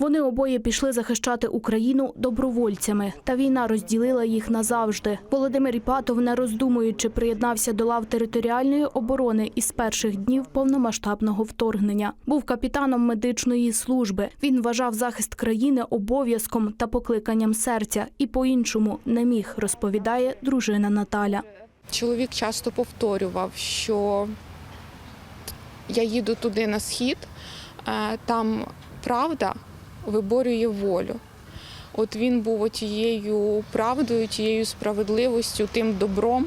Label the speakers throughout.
Speaker 1: Вони обоє пішли захищати Україну добровольцями, та війна розділила їх назавжди. Володимир Іпатов, не роздумуючи, приєднався до лав територіальної оборони із перших днів повномасштабного вторгнення. Був капітаном медичної служби. Він вважав захист країни обов'язком та покликанням серця і по-іншому не міг, розповідає дружина Наталя.
Speaker 2: Чоловік часто повторював, що я їду туди на схід, е, там правда виборює волю. От він був тією правдою, тією справедливістю, тим добром,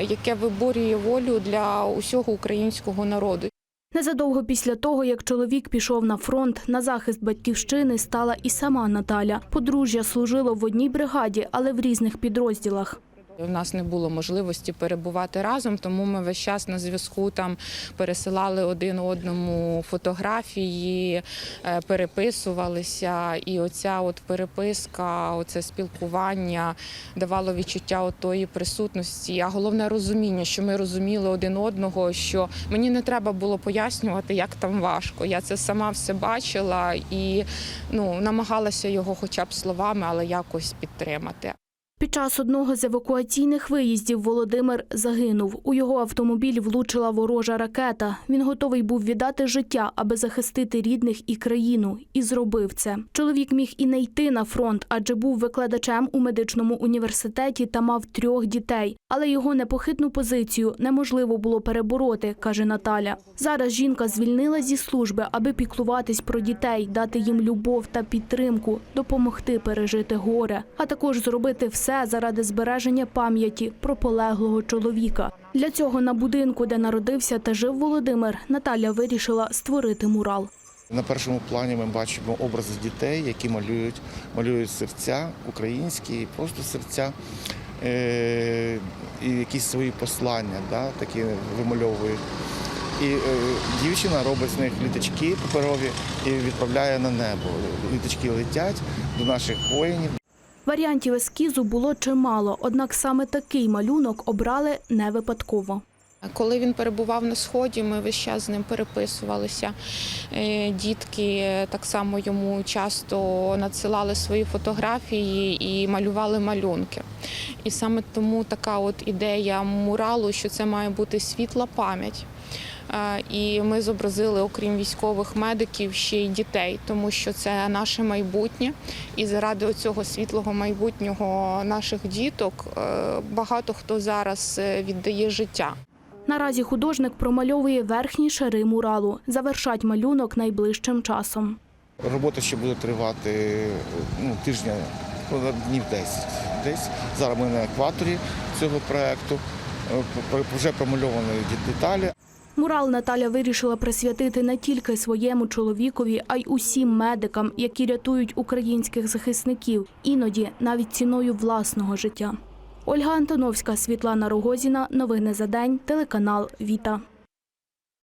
Speaker 2: яке виборює волю для усього українського народу.
Speaker 1: Незадовго після того, як чоловік пішов на фронт, на захист батьківщини стала і сама Наталя. Подружжя служило в одній бригаді, але в різних підрозділах.
Speaker 2: У нас не було можливості перебувати разом, тому ми весь час на зв'язку там пересилали один одному фотографії, е, переписувалися. І оця от переписка, оце спілкування давало відчуття тої присутності. А головне розуміння, що ми розуміли один одного, що мені не треба було пояснювати, як там важко. Я це сама все бачила і ну, намагалася його хоча б словами, але якось підтримати.
Speaker 1: Під час одного з евакуаційних виїздів Володимир загинув. У його автомобіль влучила ворожа ракета. Він готовий був віддати життя, аби захистити рідних і країну, і зробив це. Чоловік міг і не йти на фронт, адже був викладачем у медичному університеті та мав трьох дітей. Але його непохитну позицію неможливо було перебороти, каже Наталя. Зараз жінка звільнила зі служби, аби піклуватись про дітей, дати їм любов та підтримку, допомогти пережити горе, а також зробити все заради збереження пам'яті про полеглого чоловіка. Для цього на будинку, де народився та жив Володимир, Наталя вирішила створити мурал.
Speaker 3: На першому плані ми бачимо образи дітей, які малюють, малюють серця українські, просто серця, е- і якісь свої послання, да, такі вимальовують. І е, дівчина робить з них літачки паперові і відправляє на небо. Літачки летять до наших воїнів.
Speaker 1: Варіантів ескізу було чимало, однак саме такий малюнок обрали не випадково.
Speaker 2: Коли він перебував на сході, ми весь час з ним переписувалися. Е, Дітки так само йому часто надсилали свої фотографії і малювали малюнки. І саме тому така от ідея муралу, що це має бути світла пам'ять. Е, І ми зобразили, окрім військових медиків, ще й дітей, тому що це наше майбутнє. І заради цього світлого майбутнього наших діток е, багато хто зараз е, віддає життя.
Speaker 1: Наразі художник промальовує верхні шари муралу. Завершать малюнок найближчим часом.
Speaker 3: Робота ще буде тривати ну, тижня, ну, днів 10. Десь. Зараз ми на екваторі цього проєкту. Е, Вже промальовані деталі.
Speaker 1: Мурал Наталя вирішила присвятити не тільки своєму чоловікові, а й усім медикам, які рятують українських захисників, іноді навіть ціною власного життя. Ольга Антоновська, Світлана Рогозіна. Новини за день. Телеканал Віта.